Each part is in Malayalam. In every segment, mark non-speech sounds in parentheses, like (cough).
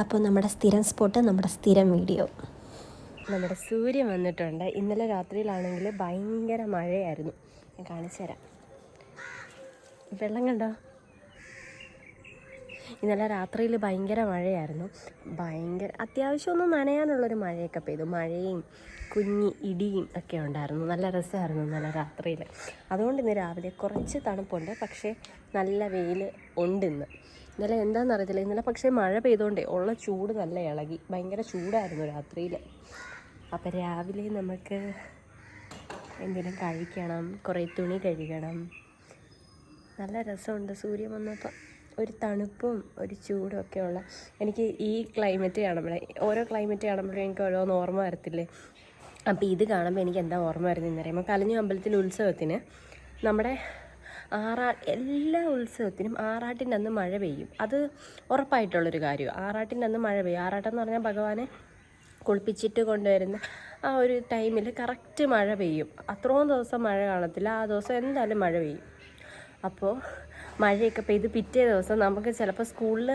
അപ്പോൾ നമ്മുടെ സ്ഥിരം സ്പോട്ട് നമ്മുടെ സ്ഥിരം വീഡിയോ നമ്മുടെ സൂര്യൻ വന്നിട്ടുണ്ട്. ഇന്നലെ രാത്രിയിലാണെങ്കിൽ ഭയങ്കര മഴയായിരുന്നു. ഞാൻ കാണിച്ചു തരാം. വെള്ളം കണ്ടോ? ഇന്നലെ രാത്രിയിൽ ഭയങ്കര മഴയായിരുന്നു. ഭയങ്കര അത്യാവശ്യം ഒന്ന് നനയാനുള്ളൊരു മഴയൊക്കെ പെയ്തു. മഴയും കുഞ്ഞി ഇടിയും ഒക്കെ ഉണ്ടായിരുന്നു. നല്ല രസമായിരുന്നു ഇന്നലെ രാത്രിയിൽ. അതുകൊണ്ട് ഇന്ന് രാവിലെ കുറച്ച് തണുപ്പുണ്ട്. പക്ഷേ നല്ല വെയിൽ ഉണ്ട് ഇന്ന് ഇന്നലെ എന്താണെന്ന് അറിയത്തില്ല ഇന്നലെ പക്ഷേ മഴ പെയ്തുകൊണ്ടേ ഉള്ള ചൂട് നല്ല ഇളകി. ഭയങ്കര ചൂടായിരുന്നു രാത്രിയിൽ അപ്പം രാവിലെ നമുക്ക് എന്തെങ്കിലും കഴിക്കണം കുറേ തുണി കഴുകണം. നല്ല രസമുണ്ട് സൂര്യൻ വന്നപ്പോൾ ഒരു തണുപ്പും ഒരു ചൂടും ഒക്കെ ഉള്ള. എനിക്ക് ഈ ക്ലൈമറ്റ് കാണുമ്പോഴേ ഓരോ ക്ലൈമറ്റ് കാണുമ്പോഴും എനിക്ക് ഓരോന്ന് ഓർമ്മ വരത്തില്ലേ? അപ്പോൾ ഇത് കാണുമ്പോൾ എനിക്ക് എന്താ ഓർമ്മ വരുന്നതെന്ന് പറയുമ്പോൾ കലഞ്ഞു അമ്പലത്തിൽ ഉത്സവത്തിന് നമ്മുടെ ആറാ എല്ലാ ഉത്സവത്തിനും ആറാട്ടിന്റെ അന്ന് മഴ പെയ്യും. അത് ഉറപ്പായിട്ടുള്ളൊരു കാര്യമാണ് ആറാട്ടിന്റെ അന്ന് മഴ പെയ്യും. ആറാട്ടം എന്ന് പറഞ്ഞാൽ ഭഗവാനെ കുളിപ്പിച്ചിട്ട് കൊണ്ടുവരുന്ന ആ ഒരു ടൈമിൽ കറക്റ്റ് മഴ പെയ്യും. അത്രയും ദിവസം മഴ കാണത്തില്ല. ആ ദിവസം എന്തായാലും മഴ പെയ്യും. അപ്പോൾ മഴയൊക്കെ പെയ്ത് പിറ്റേ ദിവസം നമുക്ക് ചിലപ്പോൾ സ്കൂളിൽ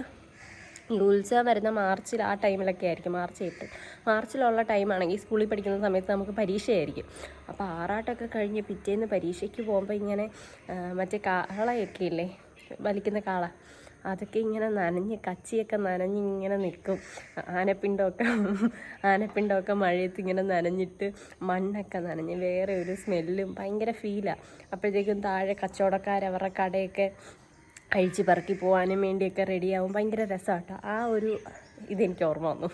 ഉത്സവം വരുന്ന മാർച്ചിൽ ആ ടൈമിലൊക്കെ ആയിരിക്കും. March April. മാർച്ചിലുള്ള ടൈമാണെങ്കിൽ സ്കൂളിൽ പഠിക്കുന്ന സമയത്ത് നമുക്ക് പരീക്ഷയായിരിക്കും. അപ്പോൾ ആറാട്ടൊക്കെ കഴിഞ്ഞ് പിറ്റേന്ന് പരീക്ഷയ്ക്ക് പോകുമ്പോൾ ഇങ്ങനെ മറ്റേ കാളയൊക്കെ ഇല്ലേ? വലിക്കുന്ന കാള. അതൊക്കെ ഇങ്ങനെ നനഞ്ഞ് കച്ചിയൊക്കെ നനഞ്ഞ് ഇങ്ങനെ നിൽക്കും. ആനപ്പിണ്ടമൊക്കെ ആനപ്പിണ്ടമൊക്കെ മഴയത്ത് ഇങ്ങനെ നനഞ്ഞിട്ട് മണ്ണൊക്കെ നനഞ്ഞ് വേറെ ഒരു സ്മെല്ലും ഭയങ്കര ഫീലാണ് അപ്പോഴത്തേക്കും താഴെ കച്ചവടക്കാർ അവരുടെ കടയൊക്കെ അഴിച്ച് പറക്കി പോകാനും വേണ്ടിയൊക്കെ റെഡിയാവും ഭയങ്കര രസമാട്ടോ ആ ഒരു ഇതെനിക്ക് ഓർമ്മ വന്നു.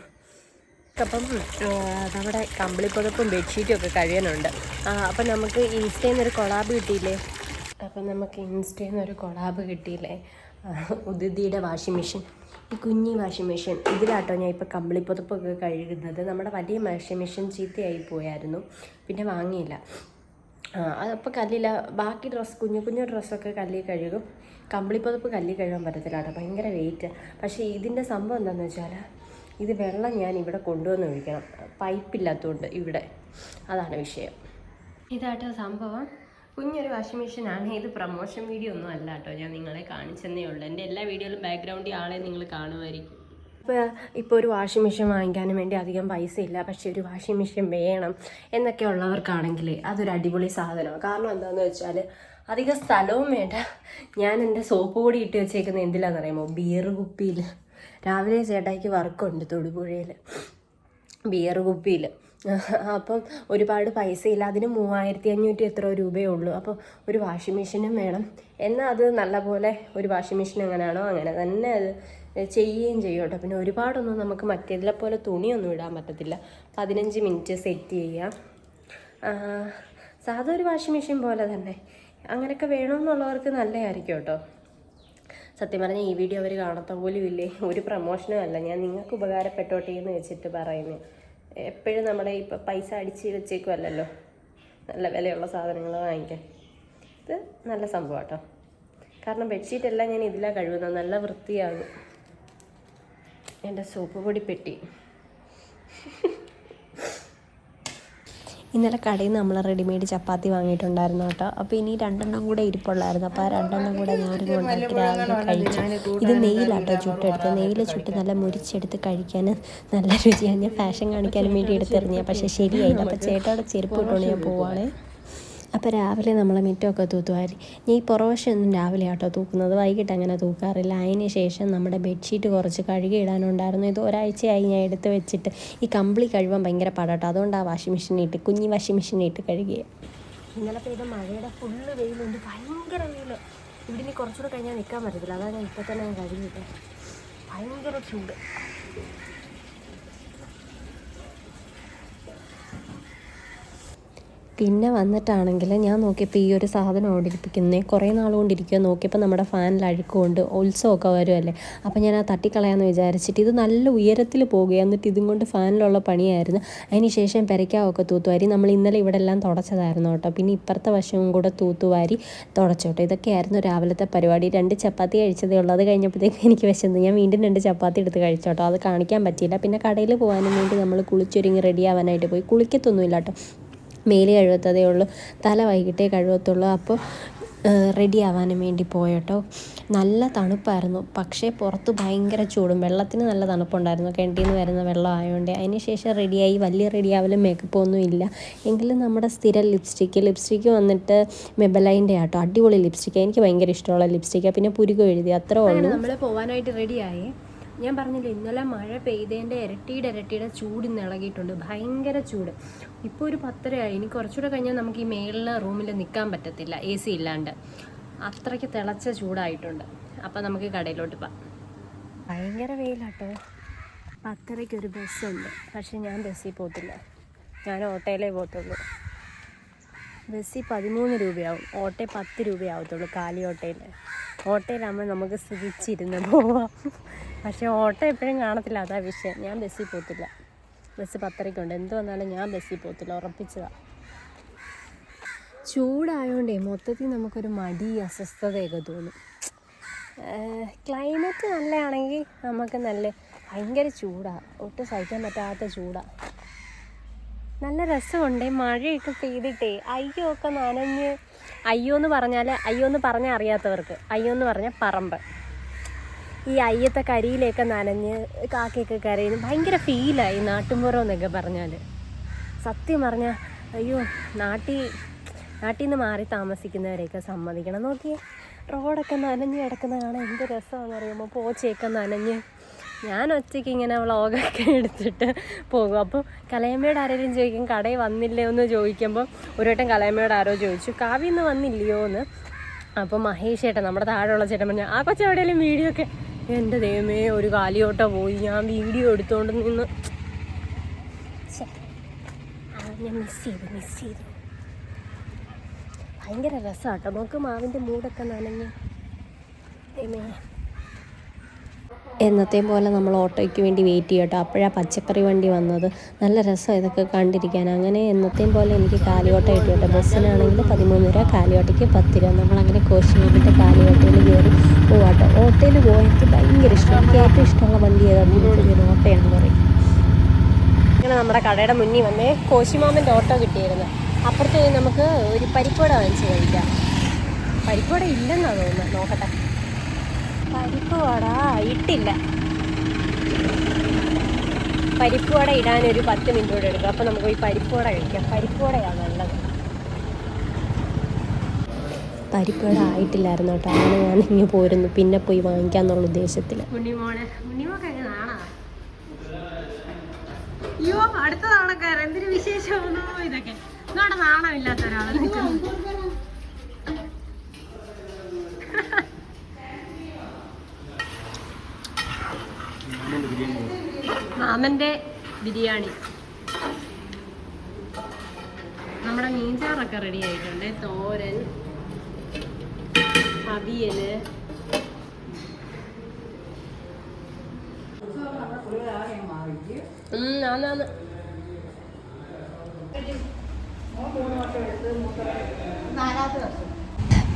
അപ്പം നമ്മുടെ കമ്പിളിപ്പുതപ്പും ബെഡ്ഷീറ്റും ഒക്കെ കഴിയാനുണ്ട്. അപ്പം നമുക്ക് ഇൻസ്റ്റയിൽ നിന്നൊരു കൊളാബ് കിട്ടിയില്ലേ? അപ്പം നമുക്ക് ഇൻസ്റ്റയിൽ നിന്നൊരു കൊളാബ് കിട്ടിയില്ലേ? ഉദിതിയുടെ വാഷിംഗ് മെഷീൻ ഈ കുഞ്ഞി വാഷിംഗ് മെഷീൻ ഇതിലാട്ടോ ഞാൻ ഇപ്പോൾ കമ്പിളിപ്പുതപ്പൊക്കെ കഴുകുന്നത്. നമ്മുടെ വലിയ വാഷിംഗ് മെഷീൻ ചീത്തയായി പോയായിരുന്നു. പിന്നെ വാങ്ങിയില്ല. അതപ്പോൾ കല്ലില്ല ബാക്കി ഡ്രസ്സ് കുഞ്ഞു കുഞ്ഞു ഡ്രസ്സൊക്കെ കല്ലിൽ കഴുകും. കമ്പിളിപ്പുതപ്പ് കല്ലി കഴുകാൻ പറ്റത്തില്ല കേട്ടോ ഭയങ്കര വെയിറ്റ് പക്ഷേ ഇതിന്റെ സംഭവം എന്താണെന്ന് വെച്ചാൽ ഇത് വെള്ളം ഞാൻ ഇവിടെ കൊണ്ടുവന്ന് ഒഴിക്കണം. പൈപ്പില്ലാത്തതുകൊണ്ട് ഇവിടെ. അതാണ് വിഷയം. ഇതാട്ടോ സംഭവം. കുഞ്ഞൊരു വാഷിംഗ് മെഷീനാണ് ഇത് പ്രൊമോഷൻ വീഡിയോ ഒന്നും അല്ല കേട്ടോ. ഞാൻ നിങ്ങളെ കാണിച്ചെന്നേ ഉള്ളൂ. എന്റെ എല്ലാ വീഡിയോയിലും ബാക്ക്ഗ്രൗണ്ടിൽ ആളെ നിങ്ങൾ കാണുമായിരിക്കും. ഇപ്പോൾ ഇപ്പോൾ ഒരു വാഷിംഗ് മെഷീൻ വാങ്ങിക്കാനും വേണ്ടി അധികം പൈസ ഇല്ല. പക്ഷേ ഒരു വാഷിംഗ് മെഷീൻ വേണം എന്നൊക്കെ ഉള്ളവർക്കാണെങ്കിൽ അതൊരു അടിപൊളി സാധനമാണ്. കാരണം എന്താണെന്ന് വെച്ചാൽ അധികം സ്ഥലവും വേണ്ട. ഞാൻ എന്റെ സോപ്പ് പൊടി ഇട്ട് വെച്ചേക്കുന്നത് എന്തിലാണെന്ന് അറിയാമോ ബിയർ കുപ്പിയിൽ രാവിലെ ചേട്ടായിക്ക് വർക്കുണ്ട് തൊടുപുഴയിൽ ബിയർ കുപ്പിയിൽ അപ്പം ഒരുപാട് പൈസയില്ല. അതിന് മൂവായിരത്തി അഞ്ഞൂറ്റി എത്ര രൂപയേ ഉള്ളൂ. അപ്പോൾ ഒരു വാഷിംഗ് മെഷീനും വേണം. എന്നാൽ അത് നല്ലപോലെ ഒരു വാഷിംഗ് മെഷീൻ എങ്ങനെയാണോ അങ്ങനെ തന്നെ അത് ചെയ്യുകയും ചെയ്യും കേട്ടോ. പിന്നെ ഒരുപാടൊന്നും നമുക്ക് മറ്റേതിലെ പോലെ തുണിയൊന്നും ഇടാൻ പറ്റത്തില്ല. പതിനഞ്ച് മിനിറ്റ് സെറ്റ് ചെയ്യാം. ആ, സാധാ ഒരു വാഷിംഗ് മെഷീൻ പോലെ തന്നെ. അങ്ങനെയൊക്കെ വേണമെന്നുള്ളവർക്ക് നല്ലതായിരിക്കും കേട്ടോ. സത്യം പറഞ്ഞാൽ ഈ വീഡിയോ അവർ കാണത്ത പോലും ഇല്ലേ? ഒരു പ്രൊമോഷനും അല്ല. ഞാൻ നിങ്ങൾക്ക് ഉപകാരപ്പെട്ടോട്ടെ എന്ന് വെച്ചിട്ട് പറയുന്നത് എപ്പോഴും നമ്മുടെ ഇപ്പം പൈസ അടിച്ച് വെച്ചേക്കുമല്ലോ നല്ല വിലയുള്ള സാധനങ്ങൾ വാങ്ങിക്കാൻ. ഇത് നല്ല സംഭവം കേട്ടോ. കാരണം ബെഡ്ഷീറ്റ് എല്ലാം ഞാൻ ഇതിലാണ് കഴുകുന്നത് നല്ല വൃത്തിയാകും. എന്റെ സോപ്പ് പൊടി പെട്ടി. ഇന്നലെ കടയിൽ നിന്ന് നമ്മൾ റെഡിമെയ്ഡ് ചപ്പാത്തി വാങ്ങിയിട്ടുണ്ടായിരുന്നു കേട്ടോ. അപ്പോൾ ഇനി രണ്ടെണ്ണം കൂടെ ഇരിപ്പുള്ളായിരുന്നു. അപ്പോൾ ആ രണ്ടെണ്ണം കൂടെ ഞാനും കൊണ്ടാക്കി രാവിലെ കഴിച്ചു. ഇത് നെയ്യിലാട്ടോ ചുട്ടെടുത്ത് നെയ്യിൽ ചുട്ട് നല്ല മുരിച്ചെടുത്ത് കഴിക്കാൻ നല്ല രുചിയാണ്. ഞാൻ ഫാഷൻ കാണിക്കാനും വേണ്ടി എടുത്തെറിഞ്ഞ പക്ഷേ ശരിയായില്ല. അപ്പോൾ ചേട്ടയുടെ ചെരുപ്പ് ഇട്ടുകൊണ്ട് ഞാൻ പോവാണേ. അപ്പോൾ രാവിലെ നമ്മൾ മുറ്റമൊക്കെ തൂത്തുവാരി. ഈ പുറവശമൊന്നും രാവിലെ ആട്ടോ തൂക്കുന്നത്? വൈകിട്ട് അങ്ങനെ തൂക്കാറില്ല. അതിന് ശേഷം നമ്മുടെ ബെഡ്ഷീറ്റ് കുറച്ച് കഴുകി ഇടാനുണ്ടായിരുന്നു. ഇത് ഒരാഴ്ചയായി ഞാൻ എടുത്ത് വെച്ചിട്ട്. ഈ കമ്പിളി കഴുകാൻ ഭയങ്കര പാടാട്ടോ. അതുകൊണ്ട് ആ വാഷിംഗ് മെഷീനിൽ ഇട്ട് കുഞ്ഞി വാഷിംഗ് മെഷീനിൽ ഇട്ട് കഴുകിയ. ഇന്നലെ പെയ്ത മഴയുടെ ഫുള്ള് വെയിലുണ്ട്. ഭയങ്കര വെയിൽ ഇവിടെ ഇനി കുറച്ചുകൂടെ കഴിഞ്ഞാൽ നിൽക്കാൻ പറ്റത്തില്ല. അതാണ് ഞാൻ ഇപ്പം തന്നെ ഞാൻ കഴുകിയിട്ട്. ഭയങ്കര ചൂട്. പിന്നെ വന്നിട്ടാണെങ്കിൽ ഞാൻ നോക്കിയപ്പോൾ ഈ ഒരു സാധനം ഓടിപ്പിക്കുന്നത് കുറേ നാൾ കൊണ്ടിരിക്കുക നോക്കിയപ്പോൾ നമ്മുടെ ഫാനിൽ അഴുക്കുകൊണ്ട് ഉത്സവമൊക്കെ വരുമല്ലേ അപ്പോൾ ഞാൻ ആ തട്ടിക്കളയാമെന്ന് വിചാരിച്ചിട്ട് ഇത് നല്ല ഉയരത്തിൽ പോകുക എന്നിട്ട് ഇതും കൊണ്ട് ഫാനിലുള്ള പണിയായിരുന്നു. അതിന് ശേഷം പെരയ്ക്കാവൊക്കെ തൂത്തുവാരി. നമ്മൾ ഇന്നലെ ഇവിടെ എല്ലാം തുടച്ചതായിരുന്നു കേട്ടോ. പിന്നെ ഇപ്പുറത്തെ വശവും കൂടെ തൂത്തുവാരി തുടച്ചോട്ടോ ഇതൊക്കെയായിരുന്നു രാവിലത്തെ പരിപാടി. രണ്ട് ചപ്പാത്തി കഴിച്ചതേ ഉള്ളൂ. അത് കഴിഞ്ഞപ്പോഴത്തേക്ക് എനിക്ക് വിശന്നു. ഞാൻ വീണ്ടും രണ്ട് ചപ്പാത്തി എടുത്ത് കഴിച്ചോട്ടോ അത് കാണിക്കാൻ പറ്റിയില്ല. പിന്നെ കടയിൽ പോകാനും വേണ്ടി നമ്മൾ കുളിച്ചൊരുങ്ങി റെഡിയാവാനായിട്ട് പോയി. കുളിക്കത്തൊന്നുമില്ല കേട്ടോ. മേൽ കഴുകത്തതേ ഉള്ളൂ. തല വൈകിട്ടേ കഴുകത്തുള്ളൂ. അപ്പോൾ റെഡി ആവാനും വേണ്ടി പോയട്ടോ. നല്ല തണുപ്പായിരുന്നു. പക്ഷേ പുറത്ത് ഭയങ്കര ചൂടും. വെള്ളത്തിന് നല്ല തണുപ്പുണ്ടായിരുന്നു. കിണറ്റിൽ നിന്ന് വരുന്ന വെള്ളം ആയതുകൊണ്ട് അതിന് ശേഷം റെഡിയായി. വലിയ റെഡിയാവലും മേക്കപ്പ് ഒന്നും ഇല്ല. എങ്കിലും നമ്മുടെ സ്ഥിരം ലിപ്സ്റ്റിക്ക് ലിപ്സ്റ്റിക്ക് വന്നിട്ട് മെബലൈന്റെ ആട്ടോ. അടിപൊളി ലിപ്സ്റ്റിക്ക് എനിക്ക് ഭയങ്കര ഇഷ്ടമുള്ള ലിപ്സ്റ്റിക്കാണ് പിന്നെ പുരുകം എഴുതി. അത്രേ ഉള്ളൂ. നമ്മൾ പോകാനായിട്ട് റെഡിയായി ഞാൻ പറഞ്ഞില്ലേ ഇന്നലെ മഴ പെയ്തതിന്റെ ഇരട്ടിയുടെ ഇരട്ടിയുടെ ചൂട് ഇന്ന് ഇളകിയിട്ടുണ്ട്. ഭയങ്കര ചൂട്. ഇപ്പോൾ ഒരു പത്തരയായി. ഇനി കുറച്ചുകൂടെ കഴിഞ്ഞാൽ നമുക്ക് ഈ മേളിലെ റൂമിൽ നിൽക്കാൻ പറ്റത്തില്ല എ സി ഇല്ലാണ്ട്. അത്രയ്ക്ക് തിളച്ച ചൂടായിട്ടുണ്ട്. അപ്പം നമുക്ക് കടയിലോട്ട് പോവാം ഭയങ്കര വെയിലാട്ടോ. പത്തരയ്ക്ക് ഒരു ബസ്സുണ്ട്. പക്ഷെ ഞാൻ ബസ്സിൽ പോകത്തില്ല. ഞാൻ ഓട്ടോയിലേ പോകത്തുള്ളൂ. ബസ്സിൽ പതിമൂന്ന് രൂപയാവും. ഓട്ടോ പത്ത് രൂപയാവത്തുള്ളൂ കാലി ഓട്ടോയിൽ. ഓട്ടോയിലാകുമ്പോൾ നമുക്ക് സുഖിച്ചിരുന്ന് പോവാം. പക്ഷേ ഓട്ടോ എപ്പോഴും കാണത്തില്ല. അതാ വിഷയം. ഞാൻ ബസ്സിൽ പോകത്തില്ല. ബസ് പത്തരയ്ക്കുണ്ട്. എന്ത് വന്നാലും ഞാൻ ബസ്സിൽ പോകത്തില്ല. ഉറപ്പിച്ചതാണ് ചൂടായതുകൊണ്ടേ മൊത്തത്തിൽ നമുക്കൊരു മടി അസ്വസ്ഥതയൊക്കെ തോന്നും. ക്ലൈമറ്റ് നല്ലതാണെങ്കിൽ നമുക്ക് നല്ല ഭയങ്കര ചൂടാണ് ഒട്ടും സഹിക്കാൻ പറ്റാത്ത ചൂടാണ് നല്ല രസമുണ്ട്. മഴയൊക്കെ പെയ്തിട്ടേ. അയ്യോ ഒക്കെ നനഞ്ഞ്. അയ്യോ എന്ന് പറഞ്ഞാൽ അയ്യോ എന്ന് പറഞ്ഞാൽ അറിയാത്തവർക്ക്. അയ്യോ എന്ന് പറഞ്ഞാൽ പറമ്പ്. ഈ അയ്യത്തെ കരിയിലൊക്കെ നനഞ്ഞ് കാക്കയൊക്കെ കരയുന്നു. ഭയങ്കര ഫീലായി നാട്ടുമ്പുറം എന്നൊക്കെ പറഞ്ഞാൽ സത്യം പറഞ്ഞാൽ അയ്യോ നാട്ടിൽ നാട്ടിൽ നിന്ന് മാറി താമസിക്കുന്നവരെയൊക്കെ സമ്മതിക്കണം. നോക്കിയേ റോഡൊക്കെ നനഞ്ഞ് കിടക്കുന്ന കാണാൻ എന്ത് രസമാണെന്ന് അറിയുമ്പോൾ പോച്ചയൊക്കെ നനഞ്ഞ്. ഞാൻ ഒറ്റയ്ക്ക് ഇങ്ങനെ വ്ളോഗൊക്കെ എടുത്തിട്ട് പോകും. അപ്പോൾ കലയമ്മയോട് ആരെങ്കിലും ചോദിക്കും കടയിൽ വന്നില്ലേ? എന്ന് ചോദിക്കുമ്പോൾ ഒരു വട്ടം കലയമ്മയോട് ആരോ ചോദിച്ചു. കാവ്യന്ന് വന്നില്ലയോ എന്ന് അപ്പോൾ മഹേഷ് ചേട്ടൻ നമ്മുടെ താഴെയുള്ള ചേട്ടൻ പറഞ്ഞു ആ കൊച്ചെവിടെയെങ്കിലും വീഡിയോ ഒക്കെ എന്റെ ദൈവമേ ഒരു കാലിയോട്ട പോയി. ഞാൻ വീഡിയോ എടുത്തോണ്ട് നിന്ന് ഞാൻ മിസ് ചെയ്തു മിസ് ചെയ്തു. ഭയങ്കര രസമാട്ടോ നമുക്ക് മാവിന്റെ മൂടൊക്കെ നനഞ്ഞ്. ദൈവമേ. എന്നത്തെയും പോലെ നമ്മൾ ഓട്ടോയ്ക്ക് വേണ്ടി വെയിറ്റ് ചെയ്യട്ടോ അപ്പോഴാണ് പച്ചക്കറി വണ്ടി വന്നത്. നല്ല രസം ഇതൊക്കെ കണ്ടിരിക്കാൻ. അങ്ങനെ എന്നത്തെയും പോലെ എനിക്ക് കാലിയോട്ട കിട്ടി കേട്ടോ ബസ്സിനാണെങ്കിൽ പതിമൂന്ന് രൂപ കാലിയോട്ടയ്ക്ക് പത്ത് രൂപ നമ്മളങ്ങനെ കോശി വേണ്ടിയിട്ട് കാലിയോട്ടയിൽ കയറി പോവാട്ടോ ഓട്ടോയിൽ എനിക്ക് ഭയങ്കര ഇഷ്ടം. എനിക്ക് ഏറ്റവും ഇഷ്ടമുള്ള വണ്ടി ഏതാണെന്ന് എനിക്ക് ഓട്ടോയാണെന്ന് പറയും. ഇങ്ങനെ നമ്മുടെ കടയുടെ മുന്നിൽ വന്നേ കോശിമാമന്റെ ഓട്ടോ കിട്ടിയിരുന്നു. അപ്പുറത്ത് നമുക്ക് ഒരു പരിപ്പോട വാങ്ങിച്ച് കഴിക്കാം. പരിപ്പോട ഇല്ലെന്നാണ് തോന്നുന്നത്. നോക്കട്ടെ. പരിപ്പുവട ഇട്ടില്ല. പരിപ്പുവട ഇടാൻ ഒരു പത്ത് മിനിറ്റ് കൂടെ എടുക്കും. അപ്പോൾ നമുക്ക് ഈ പരിപ്പ് വട കഴിക്കാം. പരിപ്പ് വടയാണ് നല്ലത്. പരിപ്പ് വട ആയിട്ടില്ലായിരുന്നു കേട്ടോ. അങ്ങനെ ഞാൻ ഇങ്ങനെ പോരുന്നു. പിന്നെ പോയി വാങ്ങിക്കാന്നുള്ള ഉദ്ദേശത്തിൽ ഉണ്ണിമോളെ ഉണ്ണിമോക്ക് എങ്ങനെയാണോ അയ്യോ അടുത്ത നാണക്കാരൻ എന്തിനു വിശേഷമാണോ ഇതൊക്കെ. നാണമില്ലാത്ത ഒരാളെ. നിൽക്കുന്നു (laughs) മാമന്റെ ബിരിയാണി. നമ്മുടെ മീൻചാറൊക്കെ റെഡി ആയിട്ടുണ്ട്. തോരൻ അവിയൽ.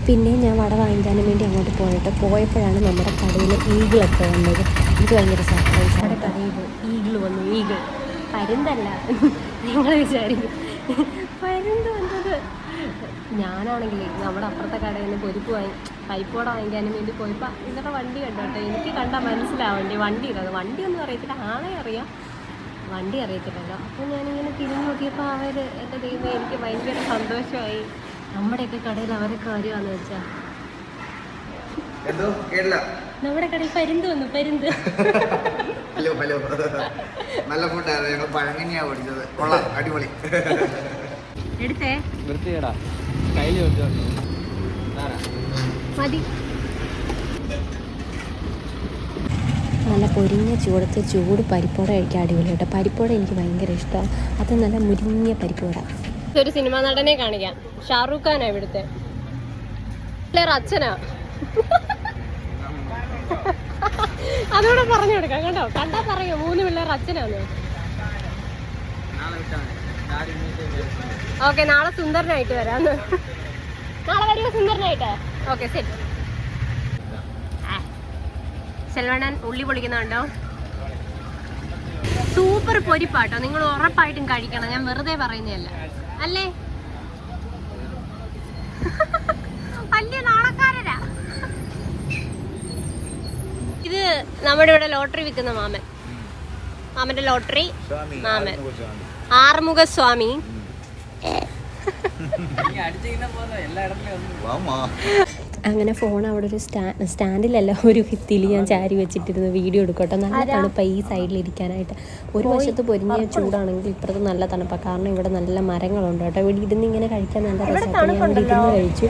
പിന്നെ ഞാൻ വട വാങ്ങിക്കാനും വേണ്ടി അങ്ങോട്ട് പോയിട്ട് പോയപ്പോഴാണ് നമ്മുടെ കടയിൽ ഈഗിളൊക്കെ വന്നത്. എനിക്ക് ഭയങ്കര സർപ്രൈസ് നമ്മുടെ കടയിൽ ഈഗിൾ വന്നു ഈഗിൾ പരുന്തല്ല. നിങ്ങൾ വിചാരിക്കും പരുന്ത് വന്നത്. ഞാനാണെങ്കിൽ നമ്മുടെ അപ്പുറത്തെ കടയിൽ നിന്ന് പൊരിപ്പ് വാങ്ങി പൈപ്പോടെ വാങ്ങിക്കാനും വേണ്ടി പോയപ്പോൾ ഇവരുടെ വണ്ടി കണ്ടോട്ടെ എനിക്ക് കണ്ടാൽ മനസ്സിലാവണ്ടേ വണ്ടി ഇടാതെ വണ്ടിയൊന്നും അറിയത്തില്ല ആളെ അറിയാം. വണ്ടി അറിയത്തില്ലല്ലോ. അപ്പോൾ ഞാനിങ്ങനെ തിരിഞ്ഞു നോക്കിയപ്പോൾ അവർ എന്റെ ദൈവം എനിക്ക് ഭയങ്കര സന്തോഷമായി. നമ്മുടെയൊക്കെ കടയിൽ അവരെ കാര്യമാണെന്ന് വെച്ചാൽ എന്തോ കേട്ടില്ല. നമ്മുടെ കടയിൽ പരുന്ത് വന്നു പരുന്ത്. Hello hello. നല്ല ഫുഡായിരുന്നു ഞങ്ങൾ പഴങ്ങനെയാ പഠിച്ചത് കൊള്ളാം. അടിപൊളി. എടുത്തേ. നിർത്തിയടാ. കയ്യിൽ മതി. നല്ല പൊരിഞ്ഞ ചൂടത്ത് ചൂട് പരിപ്പോട കഴിക്കാൻ അടിപൊളി കേട്ടോ. പരിപ്പോട എനിക്ക് ഭയങ്കര ഇഷ്ടമാണ് അത് നല്ല മുരിഞ്ഞ പരിപ്പോട. ഒരു സിനിമാ നടനെ കാണിക്കാം. ഷാറൂഖ് ഖാനാ ഇവിടുത്തെ. അച്ഛനാ. അതുകൂടെ പറഞ്ഞു കൊടുക്കാം കേട്ടോ കണ്ടാ പറയോ മൂന്ന് പിള്ളേർ അച്ഛനാണ് ഓക്കെ നാളെ സുന്ദരനായിട്ട് വരാം നാളെ വരുമ്പോ സുന്ദരനായിട്ട്? ഓക്കെ ശരി. ചെൽവണ്ണൻ ഉള്ളി പൊളിക്കുന്നുണ്ടോ? സൂപ്പർ പൊരിപ്പാട്ടോ നിങ്ങൾ ഉറപ്പായിട്ടും കഴിക്കണം. ഞാൻ വെറുതെ പറയുന്നതല്ല. അല്ലേ? വലിയ നാളക്കാരരാ ഇത് നമ്മുടെ ഇവിടെ ലോട്ടറി വിൽക്കുന്ന മാമൻ. മാമന്റെ ലോട്ടറി മാമൻ. ആറുമുഖ സ്വാമി അങ്ങനെ ഫോൺ അവിടെ ഒരു സ്റ്റാ സ്റ്റാൻഡിലല്ല ഒരു ഭിത്തിയിൽ ഞാൻ ചാരി വെച്ചിട്ടിരുന്നു. വീഡിയോ എടുക്കട്ടെ. നല്ല തണുപ്പ ഈ സൈഡിൽ ഇരിക്കാനായിട്ട് ഒരു വശത്ത് പൊരിഞ്ഞ ചൂടാണെങ്കിൽ ഇപ്പുറത്ത് നല്ല തണുപ്പാണ് കാരണം ഇവിടെ നല്ല മരങ്ങളുണ്ട് കേട്ടോ. ഇവിടെ ഇരുന്ന് ഇങ്ങനെ കഴിക്കാൻ നല്ല രസമാണ് ഞാൻ ഇവിടെ ഇരുന്ന് കഴിച്ചു.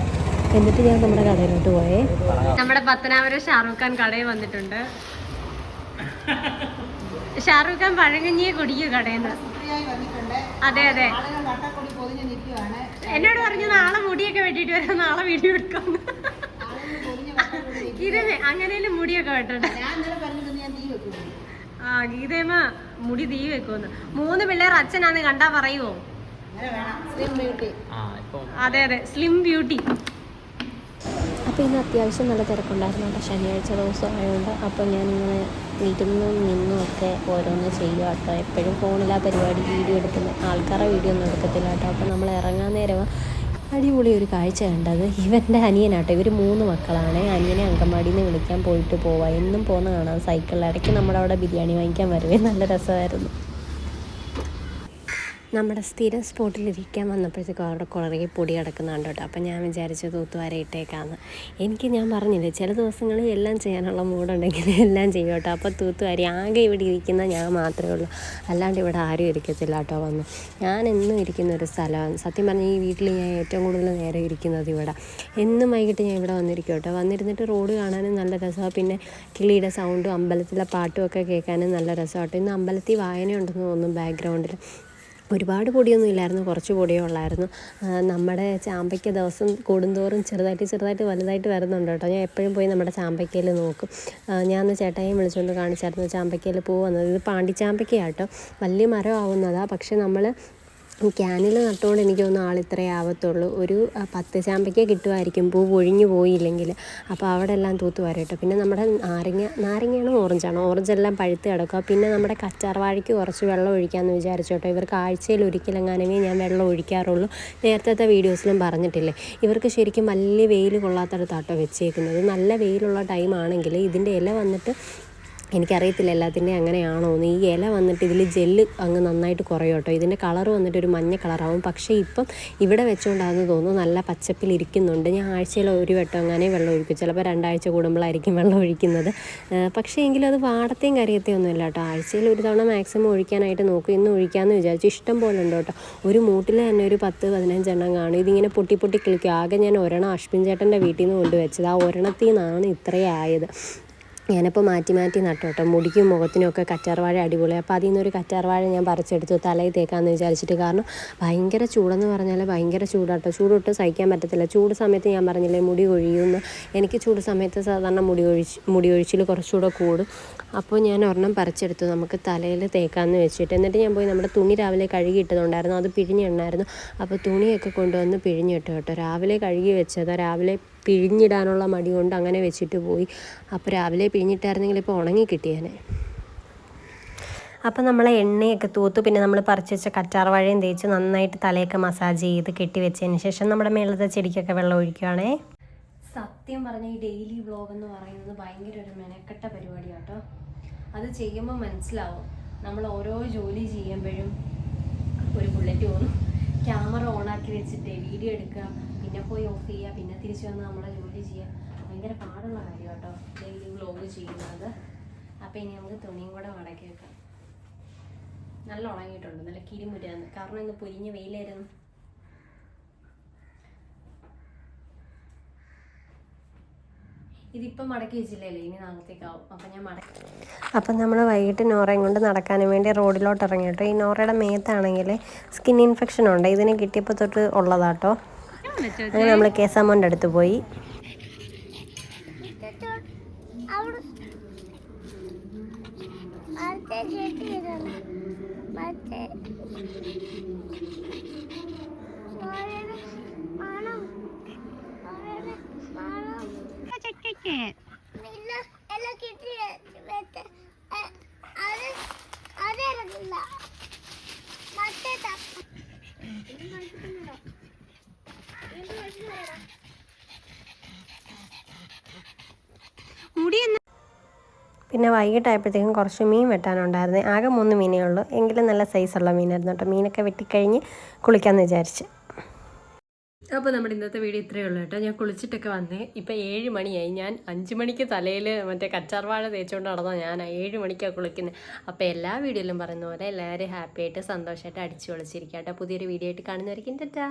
എന്നിട്ട് ഞാൻ നമ്മുടെ കടയിലോട്ട് പോയേ. നമ്മുടെ പത്തനാപുരം ഷാറൂഖ് ഖാൻ കടയിൽ വന്നിട്ടുണ്ട്. ഷാറൂഖ് ഖാൻ പഴങ്കഞ്ഞിയെ കുടിക്കൂ കടയിൽ നിന്ന് അതെ അതെ. എന്നോട് പറഞ്ഞു നാളെ മുടിയൊക്കെ വെട്ടിട്ട് വരാം നാളെ വീഡിയോ എടുക്കാം ഗീതമേ അങ്ങനെയല്ലേ മുടിയൊക്കെ വെട്ടണ്ട? ആ ഗീതേമ്മ മുടി തീ വെക്കുമെന്ന്. മൂന്ന് പിള്ളേർ അച്ഛനാന്ന് കണ്ടാ പറയുവോ? ആ ഇപ്പൊ. അതെ അതെ. Slim beauty. അപ്പോൾ ഇന്ന് അത്യാവശ്യം നല്ല തിരക്കുണ്ടായിരുന്നു കേട്ടോ. ശനിയാഴ്ച ദിവസം ആയതുകൊണ്ട് അപ്പോൾ ഞാനിങ്ങനെ വീട്ടിൽ നിന്നും നിന്നും ഒക്കെ ഓരോന്ന് ചെയ്യുക കേട്ടോ. എപ്പോഴും ഫോണിലാ പരിപാടി വീഡിയോ എടുക്കുന്ന. ആൾക്കാരുടെ വീഡിയോ ഒന്നും എടുക്കത്തില്ല കേട്ടോ. അപ്പോൾ നമ്മൾ ഇറങ്ങാൻ നേരം അടിപൊളി ഒരു കാഴ്ച കണ്ടത് ഇവന്റെ അനിയനാട്ടോ ഇവർ മൂന്ന് മക്കളാണ്. അനിയനെ അങ്കമാടിയിൽ നിന്ന് വിളിക്കാൻ പോയിട്ട് പോവാം. എന്നും പോകുന്ന കാണാം സൈക്കിളിൽ ഇടയ്ക്ക് നമ്മുടെ അവിടെ ബിരിയാണി വാങ്ങിക്കാൻ വരുവേ. നല്ല രസമായിരുന്നു. നമ്മുടെ സ്ഥിരം സ്പോട്ടിൽ ഇരിക്കാൻ വന്നപ്പോഴത്തേക്കും അവിടെ കുറേ പൊടി കിടക്കുന്നുണ്ട് കേട്ടോ. അപ്പം ഞാൻ വിചാരിച്ചു തൂത്തുവാര ഇട്ടേക്കാന്ന്. എനിക്ക് ഞാൻ പറഞ്ഞില്ലേ ചില ദിവസങ്ങളിൽ എല്ലാം ചെയ്യാനുള്ള മൂടുണ്ടെങ്കിൽ എല്ലാം ചെയ്യും കേട്ടോ. അപ്പോൾ തൂത്തുവാരി ആകെ ഇവിടെ ഇരിക്കുന്ന ഞാൻ മാത്രമേ ഉള്ളൂ. അല്ലാണ്ട് ഇവിടെ ആരും ഇരിക്കത്തില്ല കേട്ടോ വന്ന്. ഞാൻ എന്നും ഇരിക്കുന്ന ഒരു സ്ഥലമാണ്. സത്യം പറഞ്ഞാൽ ഈ വീട്ടിൽ ഞാൻ ഏറ്റവും കൂടുതൽ നേരം ഇരിക്കുന്നത് ഇവിടെ. എന്നും വൈകിട്ട് ഞാൻ ഇവിടെ വന്നിരിക്കും കേട്ടോ. വന്നിരുന്നിട്ട് റോഡ് കാണാനും നല്ല രസമാണ്. പിന്നെ കിളിയുടെ സൗണ്ടും അമ്പലത്തിലെ പാട്ടും ഒക്കെ കേൾക്കാനും നല്ല രസമാണ് കേട്ടോ. ഇന്ന് അമ്പലത്തിൽ വായന ഉണ്ടെന്ന് തോന്നുന്നു ബാക്ക്ഗ്രൗണ്ടിൽ ഒരുപാട് പൊടിയൊന്നും ഇല്ലായിരുന്നു. കുറച്ച് പൊടിയേ ഉള്ളായിരുന്നു. നമ്മുടെ ചാമ്പയ്ക്ക ദിവസം കൂടുന്തോറും ചെറുതായിട്ട് ചെറുതായിട്ട് വലുതായിട്ട് വരുന്നുണ്ട് കേട്ടോ. ഞാൻ എപ്പോഴും പോയി നമ്മുടെ ചാമ്പയ്ക്കയിൽ നോക്കും. ഞാൻ അന്ന് വിളിച്ചുകൊണ്ട് കാണിച്ചായിരുന്നു ചാമ്പയ്ക്കയിൽ പൂ വന്നത്. ഇത് പാണ്ടിച്ചാമ്പയ്ക്കയാട്ടോ വലിയ മരം ആവുന്നതാണ് പക്ഷേ നമ്മൾ ക്യാനിൽ നട്ടുകൊണ്ട് എനിക്ക് തോന്നുന്നു ആളിത്രേ ആവത്തുള്ളൂ. ഒരു പത്ത് ചാമ്പയ്ക്ക് കിട്ടുമായിരിക്കും പൂ പൊഴിഞ്ഞു പോയില്ലെങ്കിൽ അപ്പോൾ അവിടെ എല്ലാം തൂത്ത് വരട്ടോ. പിന്നെ നമ്മുടെ നാരങ്ങ നാരങ്ങയാണോ ഓറഞ്ചാണോ? ഓറഞ്ച് എല്ലാം പഴുത്ത് കിടക്കുക പിന്നെ നമ്മുടെ കച്ചാർ വാഴയ്ക്ക് കുറച്ച് വെള്ളം ഒഴിക്കാമെന്ന് വിചാരിച്ചു കേട്ടോ ഇവർക്ക് ആഴ്ചയിൽ ഒരിക്കലെങ്ങാനുമേ ഞാൻ വെള്ളം ഒഴിക്കാറുള്ളൂ. നേരത്തെ വീഡിയോസിലും പറഞ്ഞിട്ടില്ലേ? ഇവർക്ക് ശരിക്കും വലിയ വെയിൽ കൊള്ളാത്തടത്താട്ടോ വെച്ചേക്കുന്നത്. നല്ല വെയിലുള്ള ടൈമാണെങ്കിൽ ഇതിന്റെ ഇല വന്നിട്ട് എനിക്കറിയത്തില്ല എല്ലാത്തിന്റെ അങ്ങനെയാണോ എന്ന്. ഈ ഇല വന്നിട്ട് ഇതിൽ ജെല്ല് അങ്ങ് നന്നായിട്ട് കുറയും കേട്ടോ. ഇതിന്റെ കളർ വന്നിട്ട് ഒരു മഞ്ഞ കളറാവും. പക്ഷേ ഇപ്പം ഇവിടെ വെച്ചുകൊണ്ടാണെന്ന് തോന്നുന്നു നല്ല പച്ചപ്പിൽ ഇരിക്കുന്നുണ്ട്. ഞാൻ ആഴ്ചയിൽ ഒരു വട്ടം അങ്ങനെ വെള്ളം ഒഴിക്കും. ചിലപ്പോൾ രണ്ടാഴ്ച കൂടുമ്പോഴായിരിക്കും വെള്ളം ഒഴിക്കുന്നത്. പക്ഷേ എങ്കിലും അത് വാടത്തെയും കരിയത്തെയും ഒന്നുമില്ല കേട്ടോ. ആഴ്ചയിൽ ഒരു തവണ മാക്സിമം ഒഴിക്കാനായിട്ട് നോക്കും. ഇന്ന് ഒഴിക്കാമെന്ന് വിചാരിച്ചു. ഇഷ്ടം പോലെ ഉണ്ട് കേട്ടോ. ഒരു മൂട്ടിൽ തന്നെ ഒരു പത്ത് പതിനഞ്ചെണ്ണം കാണും. ഇതിങ്ങനെ പൊട്ടി പൊട്ടി കിളിക്കും. ആകെ ഞാൻ ഒരെണ്ണം അശ്വിൻ ചേട്ടന്റെ വീട്ടിൽ നിന്ന് കൊണ്ടുവച്ചത്. ആ ഒരെണ്ണത്തിൽ നിന്നാണ് ഇത്രയും ആയത്. ഞാനപ്പോൾ മാറ്റി മാറ്റി നട്ടു കേട്ടോ. മുടിക്കും മുഖത്തിനും ഒക്കെ കറ്റാർവാഴ അടിപൊളി. അപ്പോൾ അതിൽ നിന്നൊരു കറ്റാർവാഴ ഞാൻ പറിച്ചെടുത്തു. തലയിൽ തേക്കാമെന്ന് വിചാരിച്ചിട്ട് കാരണം ഭയങ്കര ചൂടെന്ന് പറഞ്ഞാൽ ഭയങ്കര ചൂടാട്ടോ ചൂടൊട്ട് സഹിക്കാൻ പറ്റത്തില്ല. ചൂട് സമയത്ത് ഞാൻ പറഞ്ഞില്ലേ മുടി കൊഴിയുമെന്ന് എനിക്ക് ചൂട് സമയത്ത് സാധാരണ മുടി ഒഴിച്ച് മുടി ഒഴിച്ചിൽ കുറച്ചുകൂടെ കൂടും. അപ്പോൾ ഞാൻ ഒരെണ്ണം പറിച്ചെടുത്തു. നമുക്ക് തലയിൽ തേക്കാമെന്ന് വെച്ചിട്ട്. എന്നിട്ട് ഞാൻ പോയി നമ്മുടെ തുണി രാവിലെ കഴുകിയിട്ടതുണ്ടായിരുന്നു അത് പിഴിഞ്ഞെണ്ണായിരുന്നു അപ്പോൾ തുണിയൊക്കെ കൊണ്ടുവന്ന് പിഴിഞ്ഞിട്ടു കേട്ടോ. രാവിലെ കഴുകി വെച്ചതോ. രാവിലെ പിഴിഞ്ഞിടാനുള്ള മടി കൊണ്ട് അങ്ങനെ വെച്ചിട്ട് പോയി. അപ്പോൾ രാവിലെ പിഴിഞ്ഞിട്ടായിരുന്നെങ്കിൽ ഇപ്പോൾ ഉണങ്ങി കിട്ടിയേനെ അപ്പം നമ്മൾ എണ്ണയൊക്കെ തൂത്ത് പിന്നെ നമ്മൾ പറിച്ച് വെച്ച കറ്റാർവാഴയും തേച്ച് നന്നായിട്ട് തലയൊക്കെ മസാജ് ചെയ്ത് കെട്ടി വെച്ചതിന് ശേഷം നമ്മുടെ മേളത്തെ ചെടിക്കൊക്കെ വെള്ളം ഒഴിക്കുകയാണേ സത്യം പറഞ്ഞ ഈ ഡെയിലി വ്ളോഗ് എന്ന് പറയുന്നത് ഭയങ്കര ഒരു മെനക്കെട്ട പരിപാടിയാണ് കേട്ടോ അത് ചെയ്യുമ്പോൾ മനസ്സിലാവും. നമ്മൾ ഓരോ ജോലി ചെയ്യുമ്പോഴും ഒരു ബുള്ളറ്റ് പോകുന്നു ക്യാമറ ഓണാക്കി വെച്ചിട്ട് വീഡിയോ എടുക്കുക. പിന്നെ പോയി ഓഫ് ചെയ്യുക പിന്നെ തിരിച്ച് വന്ന് നമ്മളെ ജോലി ചെയ്യുക. ഭയങ്കര പാടുള്ള കാര്യം കേട്ടോ ഡെയിലി വ്ളോഗ് ചെയ്യുന്നത്. അപ്പോൾ ഇനി നമുക്ക് തുണിയും കൂടെ മടക്കി വെക്കാം. നല്ല ഉണങ്ങിയിട്ടുണ്ട് നല്ല കിരിമുരാന്ന് കാരണം ഇന്ന് പൊരിഞ്ഞ വെയിലായിരുന്നു. ഇതിപ്പം മടക്കി വെച്ചില്ലേ ഇനി നാളത്തേക്കാവും. അപ്പം ഞാൻ മടക്കി അപ്പം നമ്മൾ വൈകിട്ട് നോറയും കൊണ്ട് നടക്കാനും വേണ്ടി റോഡിലോട്ട് ഇറങ്ങി കേട്ടോ. ഈ നോറയുടെ മേത്താണെങ്കിൽ സ്കിൻ ഇൻഫെക്ഷൻ ഉണ്ട്. ഇതിന് കിട്ടിയപ്പോൾ തൊട്ട് ഉള്ളതാട്ടോ. അങ്ങനെ നമ്മൾ കേസാമോന്റെ അടുത്ത് പോയി. ഇതാണ് മറ്റേ പിന്നെ വൈകിട്ടായപ്പോഴത്തേക്കും കുറച്ച് മീൻ വെട്ടാനുണ്ടായിരുന്നു. ആകെ മൂന്ന് മീനേ ഉള്ളൂ. എങ്കിലും നല്ല സൈസുള്ള മീനായിരുന്നു കേട്ടോ. മീനൊക്കെ വെട്ടിക്കഴിഞ്ഞ് കുളിക്കാമെന്ന് വിചാരിച്ച്. അപ്പോൾ നമ്മുടെ ഇന്നത്തെ വീഡിയോ ഇത്രയേ ഉള്ളൂ കേട്ടോ. ഞാൻ കുളിച്ചിട്ടൊക്കെ വന്നേ. ഇപ്പോൾ ഏഴ് മണിയായി. ഞാൻ അഞ്ച് മണിക്ക് തലയിൽ മറ്റേ കച്ചാർവാഴ തേച്ചുകൊണ്ട് നടന്ന ഞാൻ ഏഴ് മണിക്കാണ് കുളിക്കുന്നത് അപ്പോൾ എല്ലാ വീഡിയോയിലും പറയുന്ന പോലെ എല്ലാവരും ഹാപ്പി ആയിട്ട് സന്തോഷമായിട്ട് അടിച്ചു കുളിച്ചിരിക്കാം കേട്ടോ. പുതിയൊരു വീഡിയോ ആയിട്ട് കാണുന്നവരേക്കും ടാറ്റാ.